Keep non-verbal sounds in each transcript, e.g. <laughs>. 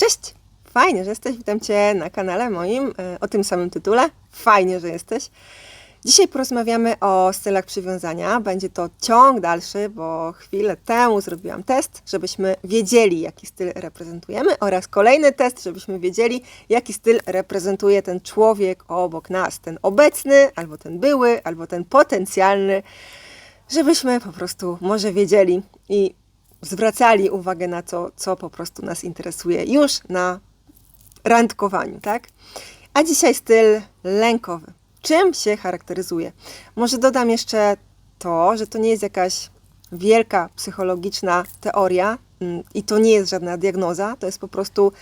Cześć! Fajnie, że jesteś. Witam Cię na kanale moim e, o tym samym tytule. Fajnie, że jesteś. Dzisiaj porozmawiamy o stylach przywiązania. Będzie to ciąg dalszy, bo chwilę temu zrobiłam test, żebyśmy wiedzieli, jaki styl reprezentujemy, oraz kolejny test, żebyśmy wiedzieli, jaki styl reprezentuje ten człowiek obok nas. Ten obecny, albo ten były, albo ten potencjalny, żebyśmy po prostu może wiedzieli i zwracali uwagę na to, co po prostu nas interesuje już na randkowaniu, tak? A dzisiaj styl lękowy. Czym się charakteryzuje? Może dodam jeszcze to, że to nie jest jakaś wielka psychologiczna teoria mm, i to nie jest żadna diagnoza, to jest po prostu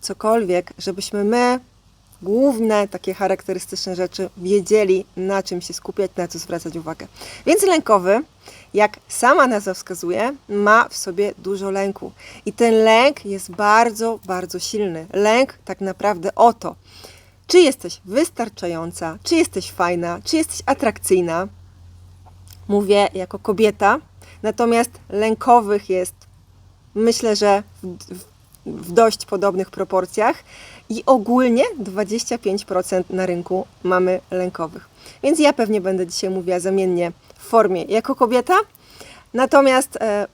cokolwiek, żebyśmy my główne takie charakterystyczne rzeczy wiedzieli, na czym się skupiać, na co zwracać uwagę. Więc lękowy, jak sama nazwa wskazuje, ma w sobie dużo lęku. I ten lęk jest bardzo, bardzo silny. Lęk tak naprawdę o to, czy jesteś wystarczająca, czy jesteś fajna, czy jesteś atrakcyjna. Mówię jako kobieta, natomiast lękowych jest myślę, że w, w, w dość podobnych proporcjach i ogólnie 25% na rynku mamy lękowych. Więc ja pewnie będę dzisiaj mówiła zamiennie w formie jako kobieta, natomiast e,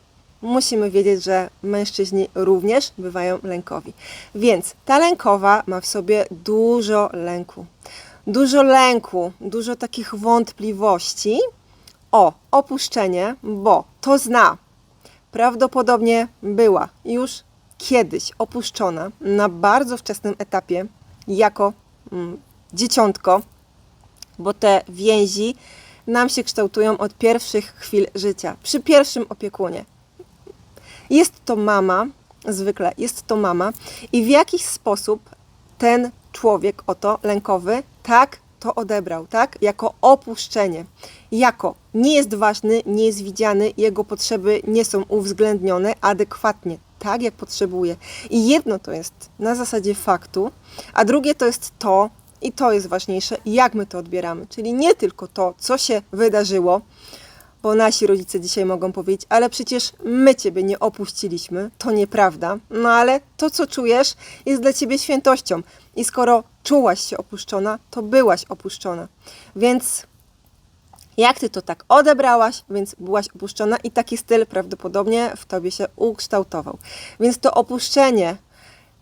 musimy wiedzieć, że mężczyźni również bywają lękowi. Więc ta lękowa ma w sobie dużo lęku. Dużo lęku, dużo takich wątpliwości o opuszczenie, bo to zna. Prawdopodobnie była już kiedyś opuszczona na bardzo wczesnym etapie jako mm, dzieciątko, bo te więzi nam się kształtują od pierwszych chwil życia, przy pierwszym opiekunie. Jest to mama, zwykle jest to mama, i w jakiś sposób ten człowiek, oto lękowy, tak to odebrał, tak? Jako opuszczenie. Jako nie jest ważny, nie jest widziany, jego potrzeby nie są uwzględnione adekwatnie, tak jak potrzebuje. I jedno to jest na zasadzie faktu, a drugie to jest to, i to jest ważniejsze, jak my to odbieramy. Czyli nie tylko to, co się wydarzyło, bo nasi rodzice dzisiaj mogą powiedzieć, ale przecież my ciebie nie opuściliśmy, to nieprawda. No ale to, co czujesz, jest dla ciebie świętością. I skoro czułaś się opuszczona, to byłaś opuszczona. Więc jak ty to tak odebrałaś, więc byłaś opuszczona i taki styl prawdopodobnie w tobie się ukształtował. Więc to opuszczenie,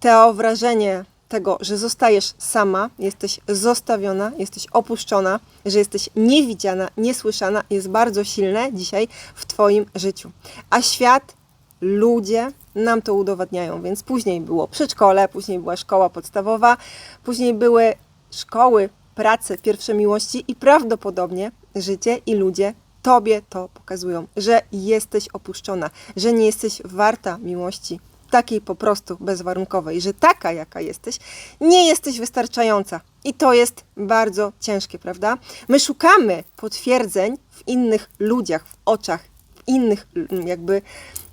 to wrażenie tego, że zostajesz sama, jesteś zostawiona, jesteś opuszczona, że jesteś niewidziana, niesłyszana, jest bardzo silne dzisiaj w Twoim życiu. A świat, ludzie nam to udowadniają, więc później było przedszkole, później była szkoła podstawowa, później były szkoły, prace, pierwsze miłości i prawdopodobnie życie i ludzie Tobie to pokazują, że jesteś opuszczona, że nie jesteś warta miłości, takiej po prostu bezwarunkowej, że taka, jaka jesteś, nie jesteś wystarczająca. I to jest bardzo ciężkie, prawda? My szukamy potwierdzeń w innych ludziach, w oczach, innych, jakby,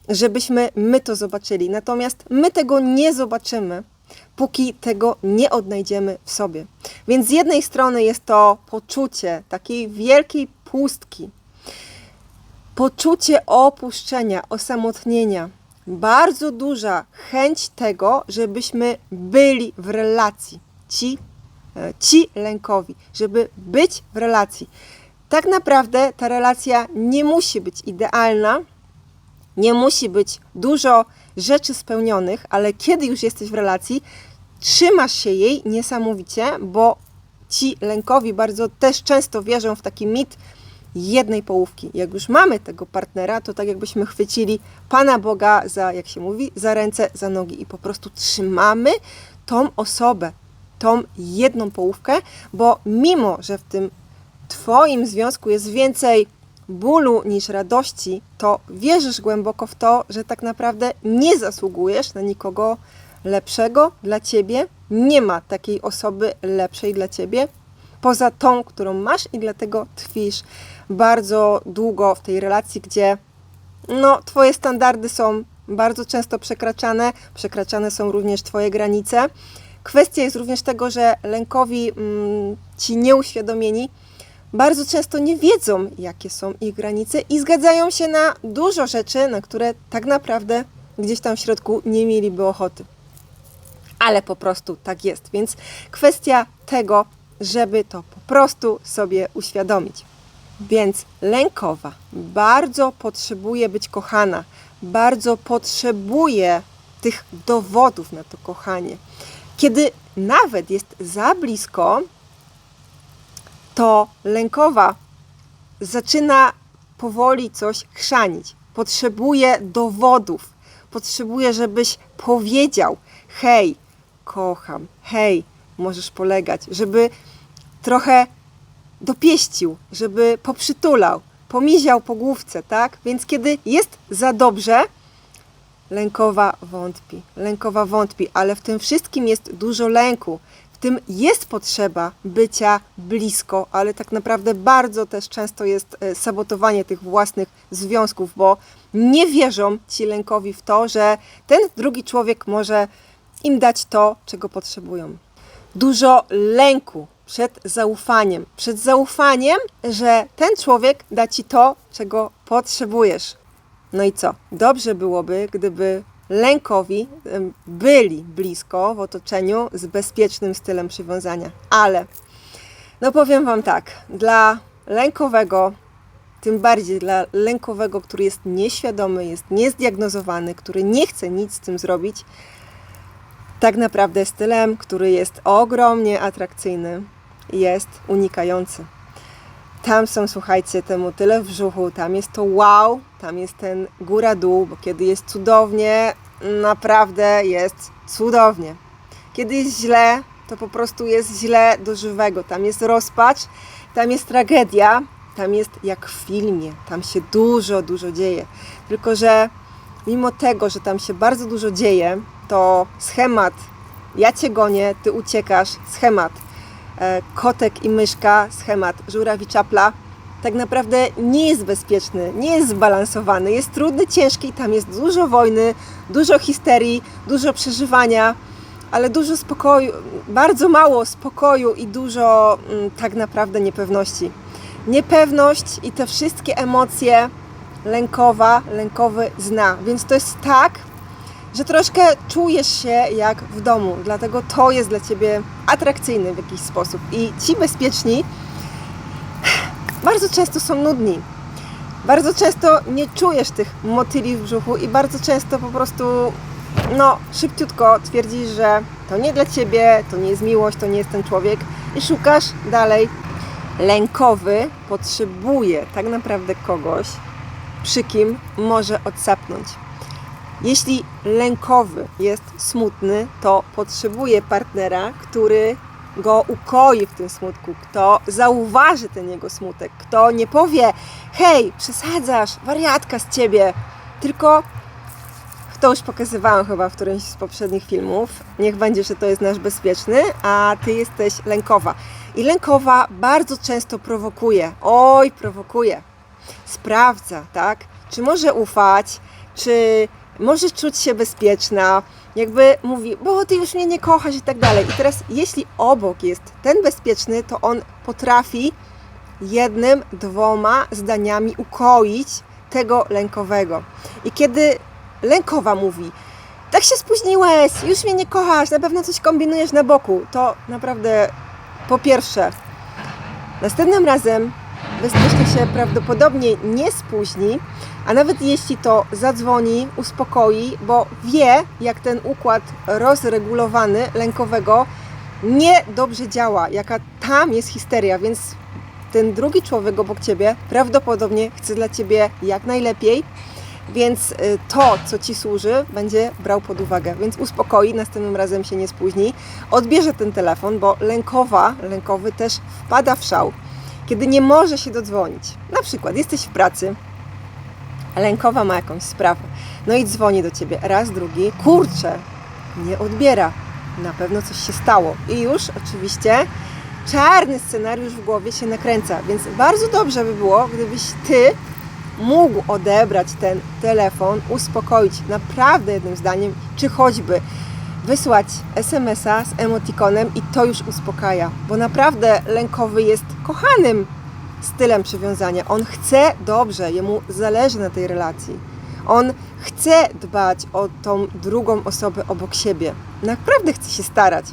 żebyśmy my to zobaczyli. Natomiast my tego nie zobaczymy, póki tego nie odnajdziemy w sobie. Więc z jednej strony jest to poczucie takiej wielkiej pustki, poczucie opuszczenia, osamotnienia, bardzo duża chęć tego, żebyśmy byli w relacji. Ci, e, ci lękowi, żeby być w relacji. Tak naprawdę ta relacja nie musi być idealna, nie musi być dużo rzeczy spełnionych, ale kiedy już jesteś w relacji, trzymasz się jej niesamowicie, bo ci lękowi bardzo też często wierzą w taki mit jednej połówki. Jak już mamy tego partnera, to tak jakbyśmy chwycili Pana Boga za, jak się mówi, za ręce, za nogi i po prostu trzymamy tą osobę, tą jedną połówkę, bo mimo, że w tym Twoim związku jest więcej bólu niż radości, to wierzysz głęboko w to, że tak naprawdę nie zasługujesz na nikogo lepszego dla Ciebie. Nie ma takiej osoby lepszej dla Ciebie, poza tą, którą masz i dlatego tkwisz bardzo długo w tej relacji, gdzie no, Twoje standardy są bardzo często przekraczane, przekraczane są również Twoje granice. Kwestia jest również tego, że lękowi mm, ci nieuświadomieni bardzo często nie wiedzą, jakie są ich granice i zgadzają się na dużo rzeczy, na które tak naprawdę gdzieś tam w środku nie mieliby ochoty. ale po prostu tak jest. Więc kwestia tego, żeby to po prostu sobie uświadomić. Więc lękowa bardzo potrzebuje być kochana, bardzo potrzebuje tych dowodów na to kochanie. Kiedy nawet jest za blisko, to lękowa zaczyna powoli coś chrzanić. Potrzebuje dowodów. Potrzebuje, żebyś powiedział: Hej, kocham, hej, możesz polegać, żeby trochę dopieścił, żeby poprzytulał, pomiział po główce, tak? Więc kiedy jest za dobrze, lękowa wątpi, lękowa wątpi, ale w tym wszystkim jest dużo lęku. W tym jest potrzeba bycia blisko, ale tak naprawdę bardzo też często jest e, sabotowanie tych własnych związków, bo nie wierzą ci lękowi w to, że ten drugi człowiek może im dać to, czego potrzebują. Dużo lęku przed zaufaniem, przed zaufaniem, że ten człowiek da ci to, czego potrzebujesz. No i co? Dobrze byłoby, gdyby lękowi byli blisko w otoczeniu z bezpiecznym stylem przywiązania. Ale, no powiem Wam tak, dla lękowego, tym bardziej dla lękowego, który jest nieświadomy, jest niezdiagnozowany, który nie chce nic z tym zrobić, tak naprawdę stylem, który jest ogromnie atrakcyjny, jest unikający. Tam są, słuchajcie, temu tyle w brzuchu, tam jest to wow, tam jest ten góra-dół, bo kiedy jest cudownie, naprawdę jest cudownie. Kiedy jest źle, to po prostu jest źle do żywego. Tam jest rozpacz, tam jest tragedia, tam jest jak w filmie, tam się dużo, dużo dzieje. Tylko, że mimo tego, że tam się bardzo dużo dzieje, to schemat ja cię gonię, ty uciekasz, schemat kotek i myszka, schemat żuraw i czapla, tak naprawdę nie jest bezpieczny, nie jest zbalansowany, jest trudny, ciężki, tam jest dużo wojny, dużo histerii, dużo przeżywania, ale dużo spokoju, bardzo mało spokoju i dużo mm, tak naprawdę niepewności. Niepewność i te wszystkie emocje lękowa, lękowy zna, więc to jest tak, że troszkę czujesz się jak w domu, dlatego to jest dla ciebie atrakcyjne w jakiś sposób. I ci bezpieczni bardzo często są nudni. Bardzo często nie czujesz tych motyli w brzuchu i bardzo często po prostu no, szybciutko twierdzisz, że to nie dla ciebie, to nie jest miłość, to nie jest ten człowiek i szukasz dalej. Lękowy potrzebuje tak naprawdę kogoś, przy kim może odsapnąć. Jeśli lękowy jest smutny, to potrzebuje partnera, który go ukoi w tym smutku, kto zauważy ten jego smutek, kto nie powie: Hej, przesadzasz, wariatka z ciebie, tylko to już pokazywałam chyba w którymś z poprzednich filmów. Niech będzie, że to jest nasz bezpieczny, a ty jesteś lękowa. I lękowa bardzo często prowokuje. Oj, prowokuje. Sprawdza, tak? Czy może ufać, czy może czuć się bezpieczna, jakby mówi, bo ty już mnie nie kochasz i tak dalej. I teraz, jeśli obok jest ten bezpieczny, to on potrafi jednym, dwoma zdaniami ukoić tego lękowego. I kiedy lękowa mówi, tak się spóźniłeś, już mnie nie kochasz, na pewno coś kombinujesz na boku, to naprawdę po pierwsze, następnym razem bezpiecznie się prawdopodobnie nie spóźni, a nawet jeśli to zadzwoni, uspokoi, bo wie, jak ten układ rozregulowany lękowego nie dobrze działa, jaka tam jest histeria, więc ten drugi człowiek obok ciebie prawdopodobnie chce dla ciebie jak najlepiej, więc y, to, co ci służy, będzie brał pod uwagę. Więc uspokoi, następnym razem się nie spóźni, odbierze ten telefon, bo lękowa, lękowy też wpada w szał, kiedy nie może się dodzwonić. Na przykład jesteś w pracy, lękowa ma jakąś sprawę. No i dzwoni do ciebie raz, drugi, kurczę, nie odbiera. Na pewno coś się stało. I już oczywiście czarny scenariusz w głowie się nakręca, więc bardzo dobrze by było, gdybyś ty mógł odebrać ten telefon, uspokoić naprawdę jednym zdaniem, czy choćby wysłać SMS-a z emotikonem i to już uspokaja, bo naprawdę lękowy jest kochanym stylem przywiązania. On chce dobrze, jemu zależy na tej relacji. On chce dbać o tą drugą osobę obok siebie. Naprawdę chce się starać.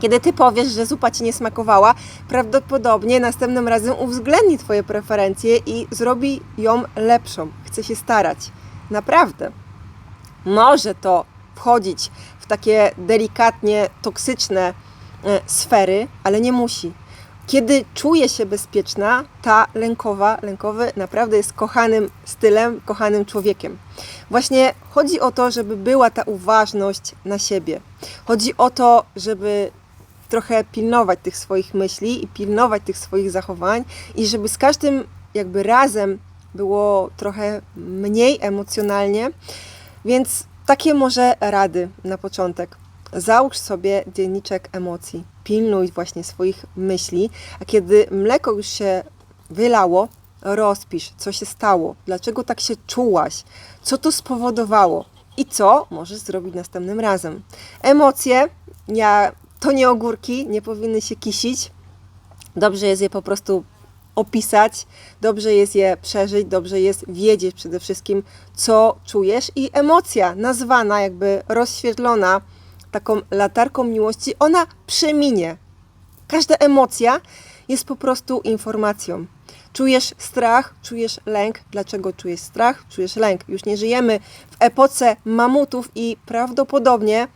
Kiedy ty powiesz, że zupa ci nie smakowała, prawdopodobnie następnym razem uwzględni twoje preferencje i zrobi ją lepszą. Chce się starać. Naprawdę. Może to wchodzić w takie delikatnie toksyczne e, sfery, ale nie musi. Kiedy czuje się bezpieczna, ta lękowa, lękowy naprawdę jest kochanym stylem, kochanym człowiekiem. Właśnie chodzi o to, żeby była ta uważność na siebie. Chodzi o to, żeby trochę pilnować tych swoich myśli i pilnować tych swoich zachowań i żeby z każdym jakby razem było trochę mniej emocjonalnie. Więc takie może rady na początek. Załóż sobie dzienniczek emocji. Pilnuj właśnie swoich myśli, a kiedy mleko już się wylało, rozpisz, co się stało, dlaczego tak się czułaś, co to spowodowało i co możesz zrobić następnym razem. Emocje, ja, to nie ogórki, nie powinny się kisić. Dobrze jest je po prostu opisać, dobrze jest je przeżyć, dobrze jest wiedzieć przede wszystkim, co czujesz i emocja nazwana, jakby rozświetlona taką latarką miłości, ona przeminie. Każda emocja jest po prostu informacją. Czujesz strach, czujesz lęk. Dlaczego czujesz strach, czujesz lęk? Już nie żyjemy w epoce mamutów i prawdopodobnie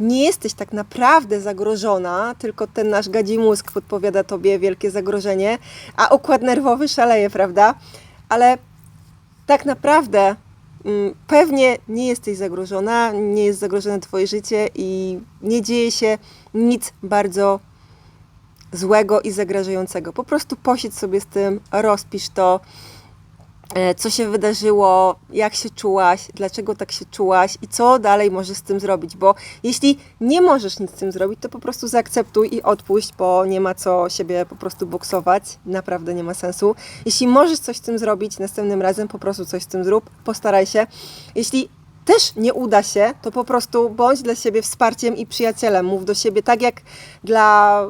nie jesteś tak naprawdę zagrożona, tylko ten nasz gadzi mózg podpowiada tobie wielkie zagrożenie, a układ nerwowy szaleje, prawda? Ale tak naprawdę pewnie nie jesteś zagrożona, nie jest zagrożone twoje życie i nie dzieje się nic bardzo złego i zagrażającego. Po prostu posiedź sobie z tym, rozpisz to, co się wydarzyło, jak się czułaś, dlaczego tak się czułaś i co dalej możesz z tym zrobić, bo jeśli nie możesz nic z tym zrobić, to po prostu zaakceptuj i odpuść, bo nie ma co siebie po prostu boksować, naprawdę nie ma sensu. Jeśli możesz coś z tym zrobić, następnym razem po prostu coś z tym zrób, postaraj się. Jeśli też nie uda się, to po prostu bądź dla siebie wsparciem i przyjacielem. Mów do siebie tak jak dla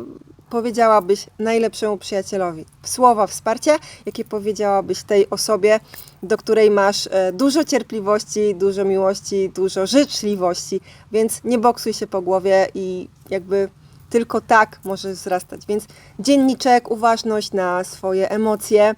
powiedziałabyś najlepszemu przyjacielowi? Słowa wsparcia, jakie powiedziałabyś tej osobie, do której masz e, dużo cierpliwości, dużo miłości, dużo życzliwości, więc nie boksuj się po głowie i jakby tylko tak możesz wzrastać. Więc dzienniczek, uważność na swoje emocje.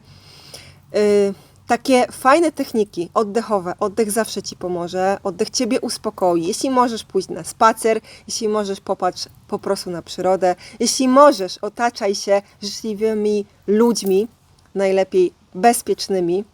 Yy, takie fajne techniki oddechowe. Oddech zawsze Ci pomoże, oddech Ciebie uspokoi. Jeśli możesz pójść na spacer, jeśli możesz popatrz po prostu na przyrodę, jeśli możesz otaczaj się życzliwymi ludźmi, najlepiej bezpiecznymi,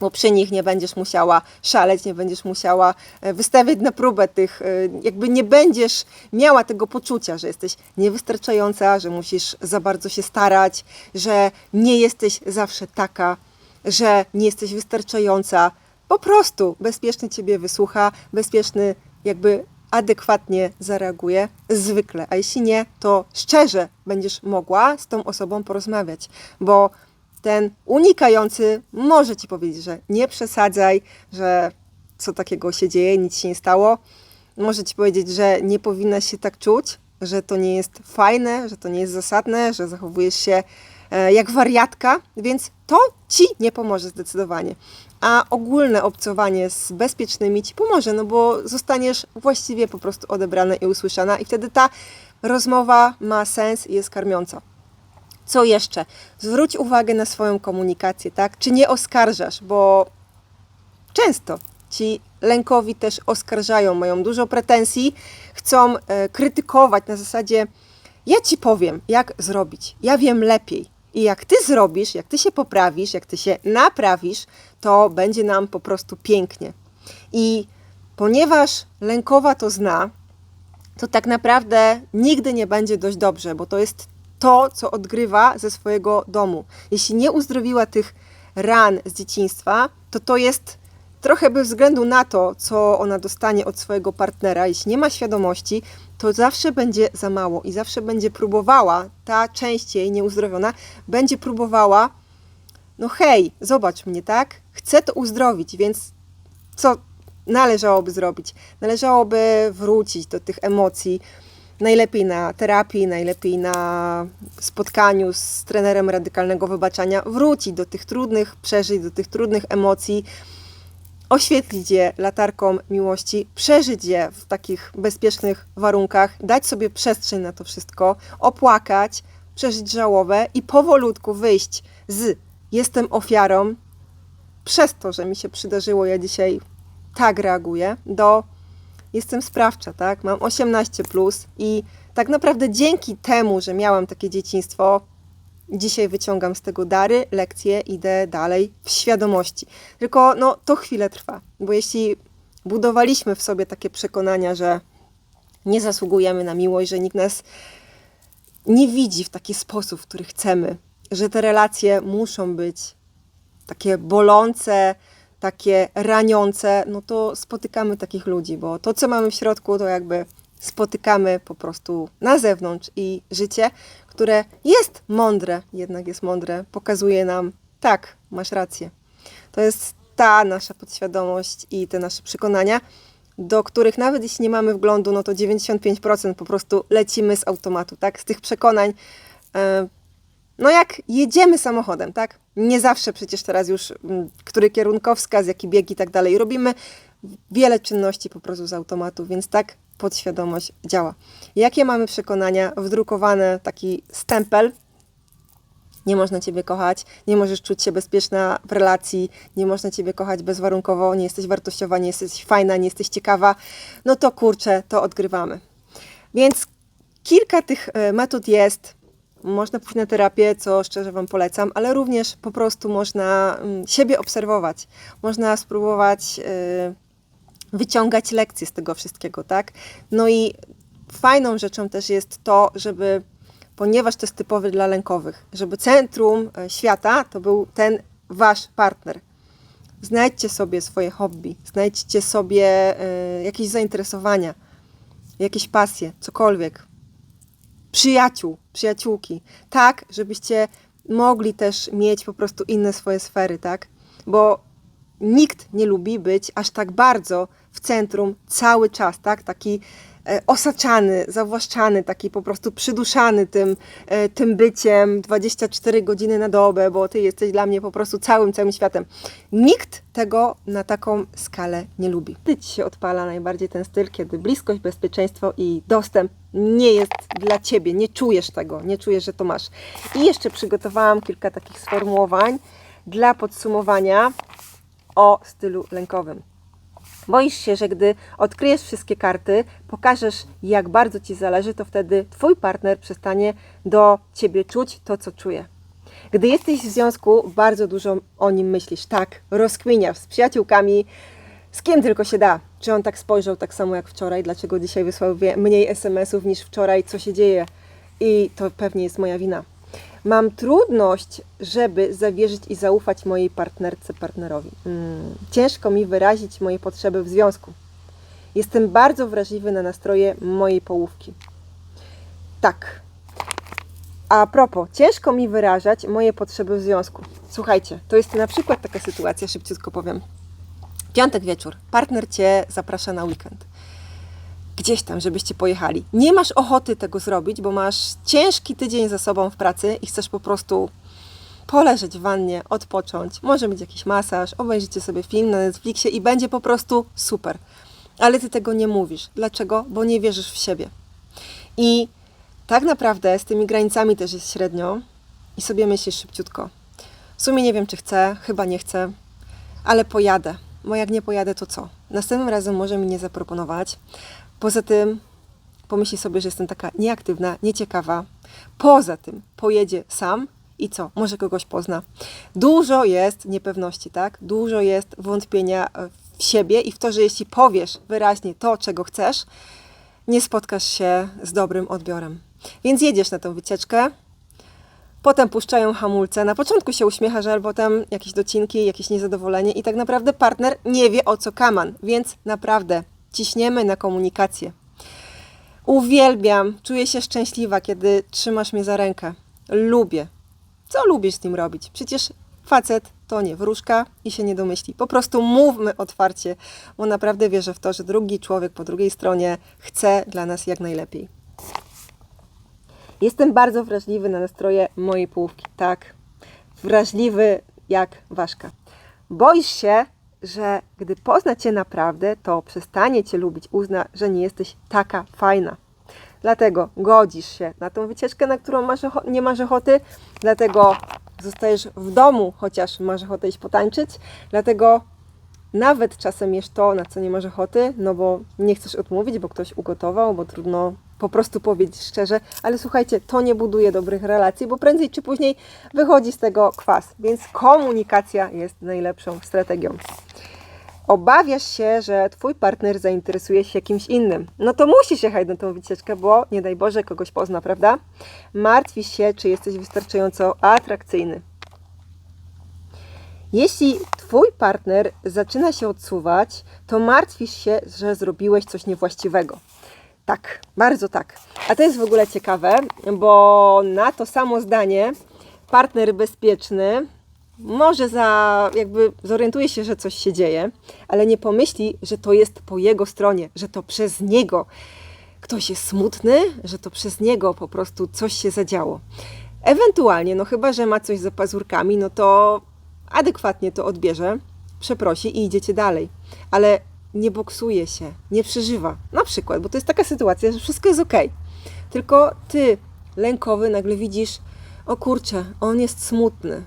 bo przy nich nie będziesz musiała szaleć, nie będziesz musiała e, wystawiać na próbę tych, e, jakby nie będziesz miała tego poczucia, że jesteś niewystarczająca, że musisz za bardzo się starać, że nie jesteś zawsze taka, że nie jesteś wystarczająca. Po prostu bezpieczny ciebie wysłucha, bezpieczny jakby adekwatnie zareaguje, zwykle. A jeśli nie, to szczerze będziesz mogła z tą osobą porozmawiać, bo ten unikający może ci powiedzieć, że nie przesadzaj, że co takiego się dzieje, nic się nie stało. Może ci powiedzieć, że nie powinnaś się tak czuć, że to nie jest fajne, że to nie jest zasadne, że zachowujesz się E, jak wariatka, więc to ci nie pomoże zdecydowanie. A ogólne obcowanie z bezpiecznymi ci pomoże, no bo zostaniesz właściwie po prostu odebrana i usłyszana, i wtedy ta rozmowa ma sens i jest karmiąca. Co jeszcze? Zwróć uwagę na swoją komunikację, tak? Czy nie oskarżasz, bo często ci lękowi też oskarżają, mają dużo pretensji, chcą e, krytykować na zasadzie ja ci powiem, jak zrobić. Ja wiem lepiej. I jak ty zrobisz, jak ty się poprawisz, jak ty się naprawisz, to będzie nam po prostu pięknie. I ponieważ lękowa to zna, to tak naprawdę nigdy nie będzie dość dobrze, bo to jest to, co odgrywa ze swojego domu. Jeśli nie uzdrowiła tych ran z dzieciństwa, to to jest trochę bez względu na to, co ona dostanie od swojego partnera, jeśli nie ma świadomości, to zawsze będzie za mało i zawsze będzie próbowała, ta część jej nieuzdrowiona, będzie próbowała, no hej, zobacz mnie, tak? Chcę to uzdrowić, więc co należałoby zrobić? Należałoby wrócić do tych emocji, najlepiej na terapii, najlepiej na spotkaniu z trenerem radykalnego wybaczania, wrócić do tych trudnych przeżyć, do tych trudnych emocji, oświetlić je latarką miłości, przeżyć je w takich bezpiecznych warunkach, dać sobie przestrzeń na to wszystko, opłakać, przeżyć żałobę i powolutku wyjść z jestem ofiarą, przez to, że mi się przydarzyło, ja dzisiaj tak reaguję, do jestem sprawcza, tak? Mam 18 plus i tak naprawdę dzięki temu, że miałam takie dzieciństwo, dzisiaj wyciągam z tego dary, lekcje, idę dalej w świadomości. Tylko no, to chwilę trwa, bo jeśli budowaliśmy w sobie takie przekonania, że nie zasługujemy na miłość, że nikt nas nie widzi w taki sposób, w który chcemy, że te relacje muszą być takie bolące, takie raniące, no to spotykamy takich ludzi, bo to, co mamy w środku, to jakby spotykamy po prostu na zewnątrz i życie, które jest mądre, jednak jest mądre, pokazuje nam, tak, masz rację. To jest ta nasza podświadomość i te nasze przekonania, do których nawet jeśli nie mamy wglądu, no to 95% po prostu lecimy z automatu, tak? Z tych przekonań. e, no jak jedziemy samochodem, tak? Nie zawsze przecież teraz już, który kierunkowskaz, jaki bieg i tak dalej. Robimy wiele czynności po prostu z automatu, więc tak podświadomość działa. Jakie mamy przekonania? Wdrukowane taki stempel. Nie można Ciebie kochać, nie możesz czuć się bezpieczna w relacji, nie można Ciebie kochać bezwarunkowo, nie jesteś wartościowa, nie jesteś fajna, nie jesteś ciekawa. No to kurczę, to odgrywamy. Więc kilka tych e, metod jest. Można pójść na terapię, co szczerze Wam polecam, ale również po prostu można mm, siebie obserwować. Można spróbować e, wyciągać lekcje z tego wszystkiego, tak? No i fajną rzeczą też jest to, żeby, ponieważ to jest typowe dla lękowych, żeby centrum e, świata to był ten Wasz partner. Znajdźcie sobie swoje hobby, znajdźcie sobie e, jakieś zainteresowania, jakieś pasje, cokolwiek przyjaciół, przyjaciółki, tak, żebyście mogli też mieć po prostu inne swoje sfery, tak? Bo nikt nie lubi być aż tak bardzo w centrum cały czas, tak? Taki e, osaczany, zawłaszczany, taki po prostu przyduszany tym, e, tym byciem 24 godziny na dobę, bo ty jesteś dla mnie po prostu całym, całym światem. Nikt tego na taką skalę nie lubi. Ty ci się odpala najbardziej ten styl, kiedy bliskość, bezpieczeństwo i dostęp nie jest dla ciebie, nie czujesz tego, nie czujesz, że to masz. I jeszcze przygotowałam kilka takich sformułowań dla podsumowania o stylu lękowym. Boisz się, że gdy odkryjesz wszystkie karty, pokażesz, jak bardzo ci zależy, to wtedy twój partner przestanie do ciebie czuć to, co czuje. Gdy jesteś w związku, bardzo dużo o nim myślisz, tak, rozkminiasz z przyjaciółkami, z kim tylko się da. Czy on tak spojrzał tak samo jak wczoraj, dlaczego dzisiaj wysłał mniej SMS-ów niż wczoraj, co się dzieje. I to pewnie jest moja wina. Mam trudność, żeby zawierzyć i zaufać mojej partnerce, partnerowi. Mm, ciężko mi wyrazić moje potrzeby w związku. Jestem bardzo wrażliwy na nastroje mojej połówki. Tak. A propos, ciężko mi wyrażać moje potrzeby w związku. Słuchajcie, to jest na przykład taka sytuacja, szybciutko powiem. Piątek wieczór, partner cię zaprasza na weekend. Gdzieś tam, żebyście pojechali. Nie masz ochoty tego zrobić, bo masz ciężki tydzień za sobą w pracy i chcesz po prostu poleżeć w wannie, odpocząć. Może być jakiś masaż, obejrzycie sobie film na Netflixie i będzie po prostu super. Ale ty tego nie mówisz. Dlaczego? Bo nie wierzysz w siebie. I tak naprawdę z tymi granicami też jest średnio i sobie myślisz szybciutko. W sumie nie wiem, czy chcę, chyba nie chcę, ale pojadę. Bo jak nie pojadę, to co? Następnym razem może mi nie zaproponować. Poza tym pomyśli sobie, że jestem taka nieaktywna, nieciekawa. Poza tym pojedzie sam i co? Może kogoś pozna. Dużo jest niepewności, tak? Dużo jest wątpienia e, w siebie i w to, że jeśli powiesz wyraźnie to, czego chcesz, nie spotkasz się z dobrym odbiorem. Więc jedziesz na tę wycieczkę, potem puszczają hamulce. Na początku się uśmiecha żal, potem jakieś docinki, jakieś niezadowolenie i tak naprawdę partner nie wie o co kaman, więc naprawdę ciśniemy na komunikację. Uwielbiam, czuję się szczęśliwa, kiedy trzymasz mnie za rękę. Lubię. Co lubisz z nim robić? Przecież facet to nie wróżka i się nie domyśli. Po prostu mówmy otwarcie, bo naprawdę wierzę w to, że drugi człowiek po drugiej stronie chce dla nas jak najlepiej. Jestem bardzo wrażliwy na nastroje mojej połówki. Tak, wrażliwy jak ważka. Boisz się, że gdy pozna cię naprawdę, to przestanie cię lubić, uzna, że nie jesteś taka fajna. Dlatego godzisz się na tą wycieczkę, na którą masz nie masz ochoty, dlatego zostajesz w domu, chociaż masz ochotę iść potańczyć, dlatego nawet czasem jesz to, na co nie masz ochoty, no bo nie chcesz odmówić, bo ktoś ugotował, bo trudno po prostu powiedzieć szczerze, ale słuchajcie, to nie buduje dobrych relacji, bo prędzej czy później wychodzi z tego kwas, więc komunikacja jest najlepszą strategią. Obawiasz się, że twój partner zainteresuje się kimś innym. No to musisz jechać na tą wycieczkę, bo nie daj Boże kogoś pozna, prawda? Martwisz się, czy jesteś wystarczająco atrakcyjny. Jeśli twój partner zaczyna się odsuwać, to martwisz się, że zrobiłeś coś niewłaściwego. Tak, bardzo tak. A to jest w ogóle ciekawe, bo na to samo zdanie partner bezpieczny może za, jakby zorientuje się, że coś się dzieje, ale nie pomyśli, że to jest po jego stronie, że to przez niego ktoś jest smutny, że to przez niego po prostu coś się zadziało. Ewentualnie, no chyba, że ma coś za pazurkami, no to adekwatnie to odbierze, przeprosi i idziecie dalej. Ale nie boksuje się, nie przeżywa. Na przykład, bo to jest taka sytuacja, że wszystko jest ok. Tylko ty, lękowy, nagle widzisz, o kurczę, on jest smutny.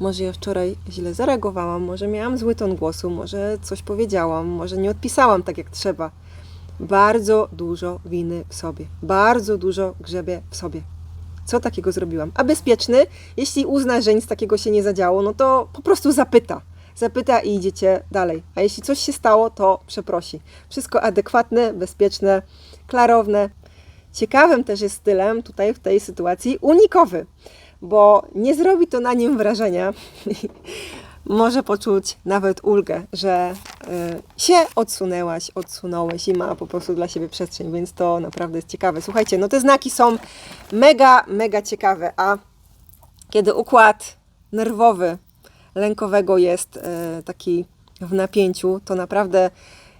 Może ja wczoraj źle zareagowałam, może miałam zły ton głosu, może coś powiedziałam, może nie odpisałam tak jak trzeba. Bardzo dużo winy w sobie, bardzo dużo grzebie w sobie. Co takiego zrobiłam? A bezpieczny, jeśli uzna, że nic takiego się nie zadziało, no to po prostu zapyta. Zapyta i idziecie dalej. A jeśli coś się stało, to przeprosi. Wszystko adekwatne, bezpieczne, klarowne. Ciekawym też jest stylem tutaj w tej sytuacji unikowy, bo nie zrobi to na nim wrażenia. <laughs> Może poczuć nawet ulgę, że y, się odsunęłaś, odsunąłeś i ma po prostu dla siebie przestrzeń, więc to naprawdę jest ciekawe. Słuchajcie, no te znaki są mega, mega ciekawe, a kiedy układ nerwowy lękowego jest e, taki w napięciu, to naprawdę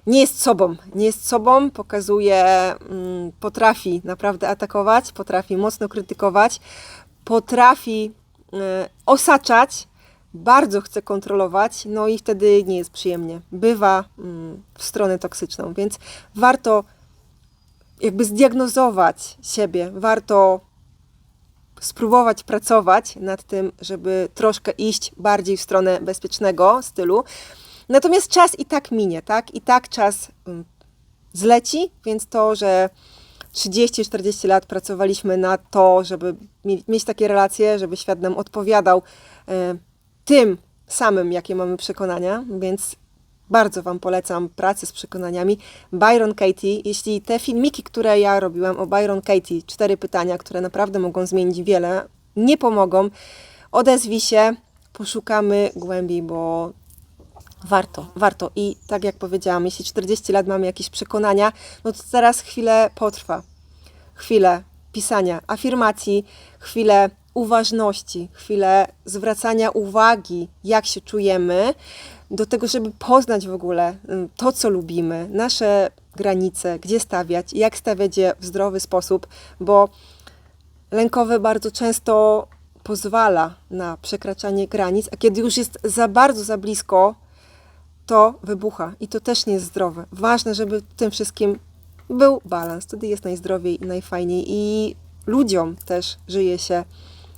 nie jest sobą. Nie jest sobą, pokazuje, mm, potrafi naprawdę atakować, potrafi mocno krytykować, potrafi e, osaczać, bardzo chce kontrolować, no i wtedy nie jest przyjemnie. Bywa mm, w stronę toksyczną, więc warto jakby zdiagnozować siebie, warto spróbować pracować nad tym, żeby troszkę iść bardziej w stronę bezpiecznego stylu. Natomiast czas i tak minie, tak? I tak czas mm, zleci, więc to, że 30-40 lat pracowaliśmy na to, żeby mi- mieć takie relacje, żeby świat nam odpowiadał e, tym samym, jakie mamy przekonania, więc bardzo Wam polecam pracę z przekonaniami. Byron Katie, jeśli te filmiki, które ja robiłam o Byron Katie, cztery pytania, które naprawdę mogą zmienić wiele, nie pomogą, odezwij się, poszukamy głębiej, bo warto, warto. I tak jak powiedziałam, jeśli 40 lat mamy jakieś przekonania, no to teraz chwilę potrwa. Chwilę pisania afirmacji, chwilę uważności, chwilę zwracania uwagi, jak się czujemy, do tego, żeby poznać w ogóle ym, to, co lubimy, nasze granice, gdzie stawiać, jak stawiać je w zdrowy sposób, bo lękowe bardzo często pozwala na przekraczanie granic, a kiedy już jest za bardzo, za blisko, to wybucha i to też nie jest zdrowe. Ważne, żeby w tym wszystkim był balans, wtedy jest najzdrowiej i najfajniej i ludziom też żyje się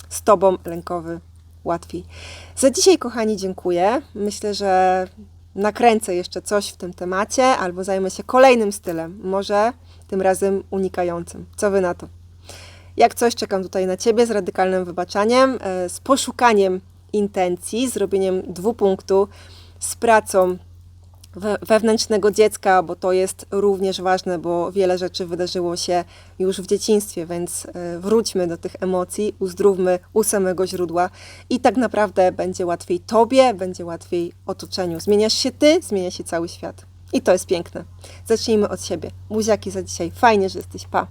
z Tobą lękowy łatwiej. Za dzisiaj, kochani, dziękuję. Myślę, że nakręcę jeszcze coś w tym temacie albo zajmę się kolejnym stylem, może tym razem unikającym. Co Wy na to? Jak coś, czekam tutaj na Ciebie z radykalnym wybaczaniem, e, z poszukaniem intencji, zrobieniem dwupunktu, z pracą wewnętrznego dziecka, bo to jest również ważne, bo wiele rzeczy wydarzyło się już w dzieciństwie, więc e, wróćmy do tych emocji, uzdrówmy u samego źródła i tak naprawdę będzie łatwiej Tobie, będzie łatwiej otoczeniu. Zmieniasz się Ty, zmienia się cały świat. I to jest piękne. Zacznijmy od siebie. Buziaki za dzisiaj. Fajnie, że jesteś. Pa.